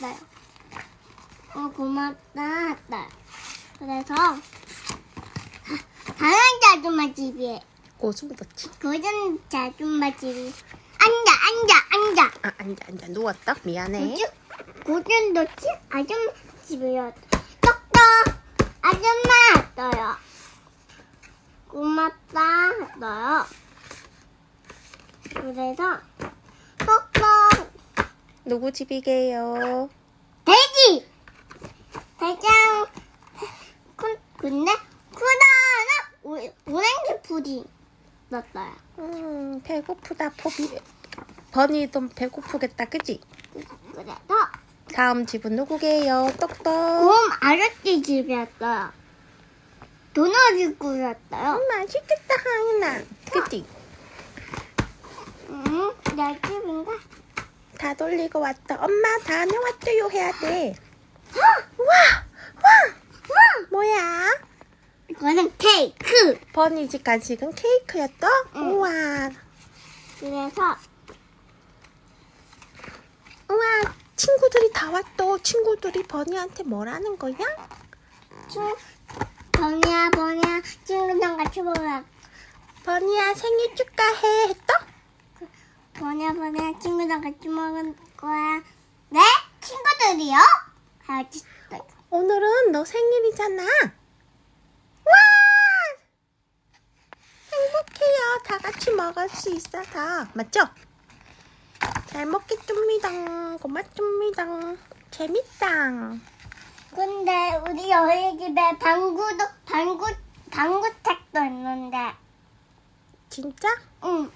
했어요. 어, 고맙다 했어요. 그래서 다른 아줌마 집에 고수 묻었지? 고전 아줌마 집이 앉아 앉아 앉아. 아, 앉아, 앉아. 누웠다. 미안해. 고전 고전도 치 아줌마 집이요. 똑똑 아줌마 했어요. 고맙다 했어요. 그래서 누구 집이게요? 돼지! 대장, 군, 근데, 쿠다는 오- 오렌지 푸딩 넣었어요. 음, 배고프다, 포비. 버니도 배고프겠다, 그지? 그래서, 다음 집은 누구게요? 똑똑. 곰 아저씨 집이었어요. 도넛을 꾸렸어요. 음, 맛있겠다, 하인아. 그지? 음, 내 집인가? 다 돌리고 왔다. 엄마 다녀왔죠요 해야 돼. 와! 와! 뭐야? 이거는 케이크! 버니 집 간식은 케이크였다? 응. 우와. 그래서, 우와. 친구들이 다 왔어. 친구들이 버니한테 뭐라는 거야? 친, 번이야, 번이야, 친구랑 같이 먹어. 버니야 생일 축하해 했다? 번이야, 번이야, 친구랑 같이 먹을 거야. 네? 친구들이요? 같이 오늘은 너 생일이잖아. 와! 행복해요. 다 같이 먹을 수 있어서. 맞죠? 잘 먹겠습니다. 고맙습니다. 재밌다. 근데 우리 어린 집에 방구도 방구 방구책도 있는데 진짜? 응